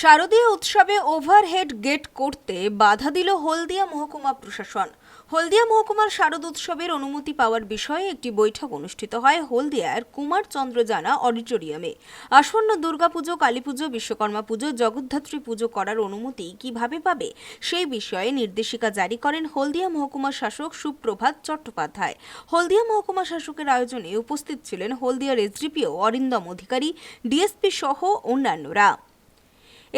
শারদীয় উৎসবে overhead gate করতে বাধা দিল হলদিয়া মহকুমা প্রশাসন। হলদিয়া মহকুমার শারদ উৎসবের অনুমতি পাওয়ার বিষয়ে একটি বৈঠক অনুষ্ঠিত হয় হলদিয়ার কুমার চন্দ্র জানা অডিটোরিয়ামে। আসন্ন দুর্গাপুজো, কালীপুজো, বিশ্বকর্মা পুজো, জগদ্ধাত্রী পুজো করার অনুমতি কীভাবে পাবে সেই বিষয়ে নির্দেশিকা জারি করেন হলদিয়া মহকুমা শাসক সুপ্রভাত চট্টোপাধ্যায়। হলদিয়া মহকুমা শাসকের আয়োজনে উপস্থিত ছিলেন হলদিয়ার এসডিপিও অরিন্দম অধিকারী, ডিএসপি সহ অন্যান্যরা।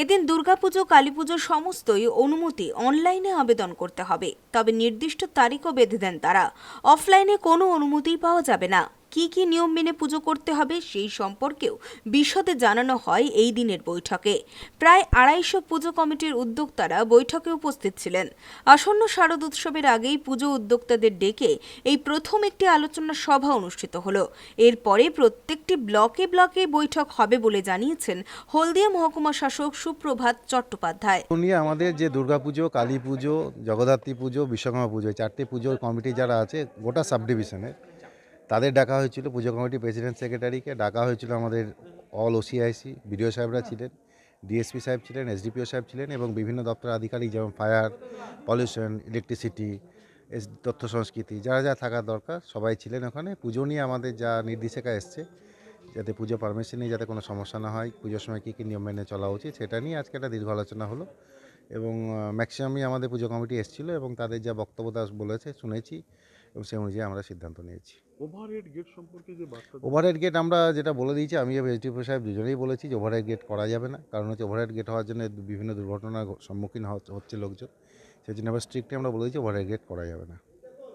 এদিন দুর্গাপুজো, কালীপুজো সমস্তই অনুমতি অনলাইনে আবেদন করতে হবে। তবে নির্দিষ্ট তারিখও বেঁধে দেন তারা। অফলাইনে কোনো অনুমতি পাওয়া যাবে না। কি কি নিয়ম মেনে পুজো করতে হবে সেই সম্পর্কেও বিশদে জানানো হয় এই দিনের বৈঠকে। প্রায় আড়াইশো পুজো কমিটির উদ্যোক্তারা বৈঠকে উপস্থিত ছিলেন। আসন্ন শারদ উৎসবের আগেই পুজো উদ্যোক্তাদের ডেকে এই প্রথম একটি আলোচনা সভা অনুষ্ঠিত হলো। এরপরে প্রত্যেকটি ব্লকে ব্লকে বৈঠক হবে বলে জানিয়েছেন হলদিয়া মহকুমা শাসক সুপ্রভাত চট্টোপাধ্যায়। আমাদের যে দুর্গাপুজো কালী পুজো, জগদ্ধাত্রী পুজো, বিশ্বকর্মা পুজো চারটি পুজোর কমিটি যারা আছে, গোটা সাব ডিভিশনে তাদের ডাকা হয়েছিল, পুজো কমিটি প্রেসিডেন্ট সেক্রেটারিকে ডাকা হয়েছিল আমাদের অল ওসিআইসি বিডিও সাহেবরা ছিলেন ডিএসপি সাহেব ছিলেন এসডিপিও সাহেব ছিলেন এবং বিভিন্ন দপ্তর আধিকারিক যেমন ফায়ার পলিউশন ইলেকট্রিসিটি এস তথ্য সংস্কৃতি, যারা যা থাকার দরকার সবাই ছিলেন ওখানে। পুজো নিয়ে আমাদের যা নির্দেশিকা এসছে, যাতে পুজো পারমিশন নিয়ে যাতে কোনো সমস্যা না হয়, পুজোর সময় কী কী নিয়ম মেনে চলা উচিত সেটা নিয়ে আজকে একটা দীর্ঘ আলোচনা হলো এবং ম্যাক্সিমামই আমাদের পুজো কমিটি এসেছিল এবং তাদের যা বক্তব্য তা বলেছে, শুনেছি। এবং সেই অনুযায়ী আমরা সিদ্ধান্ত নিয়েছি। ওভারহেড গেট সম্পর্কে যে বার্তা ওভারহেড গেট আমরা যেটা বলে দিয়েছি আমি এবং এসডিপি সাহেব দুজনেই বলেছি যে ওভারহেড গেট করা যাবে না। কারণ হচ্ছে ওভারহেড গেট হওয়ার জন্য বিভিন্ন দুর্ঘটনার সম্মুখীন হচ্ছে- লোকজন। সেই জন্য আবার স্ট্রিক্টলি আমরা বলে দিয়েছি ওভারহেড গেট করা যাবে না।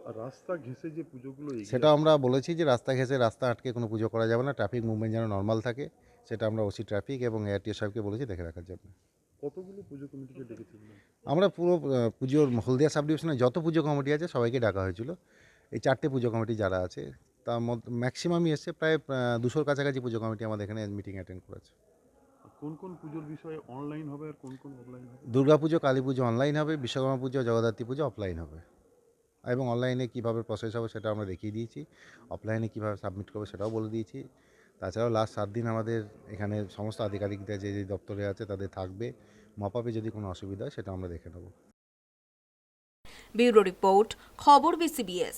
আর রাস্তা ঘেঁষে যে পুজোগুলো সেটা আমরা বলেছি যে রাস্তা ঘেঁষে রাস্তা আটকে কোনো পুজো করা যাবে না। ট্রাফিক মুভমেন্ট যেন নর্মাল থাকে সেটা আমরা ওসি ট্রাফিক এবং এআরটিও সাহেবকে বলেছি দেখে রাখার জন্য। কতগুলো পুজো কমিটিকে ডেকেছিলেন? আমরা পুরো পুজোর হলদিয়া সাব ডিভিশনে যত পুজো কমিটি আছে সবাইকে ডাকা হয়েছিল। এই চারটে পুজো কমিটি যারা আছে তার মধ্যে ম্যাক্সিমামই এসছে প্রায় দুশোর কাছাকাছি পুজো কমিটি আমাদের এখানে মিটিং অ্যাটেন্ড করেছে। কোন কোন পুজোর বিষয়ে অনলাইন হবে আর কোন কোন অফলাইন হবে? দুর্গা পুজো কালী পুজো অনলাইন হবে বিশ্বকর্মা পুজো জগদ্ধাত্রী পুজো অফলাইন হবে। এবং অনলাইনে কীভাবে প্রসেস হবে সেটা আমরা দেখিয়ে দিয়েছি অফলাইনে কীভাবে সাবমিট করবে সেটাও বলে দিয়েছি। তাছাড়াও লাস্ট সাত দিন আমাদের এখানে সমস্ত আধিকারিকরা যে যে দপ্তরে আছে তাদের থাকবে মপাপে যদি কোনো অসুবিধা হয় সেটা আমরা দেখে নেব। ব্যুরো রিপোর্ট খবর বিসিবিএস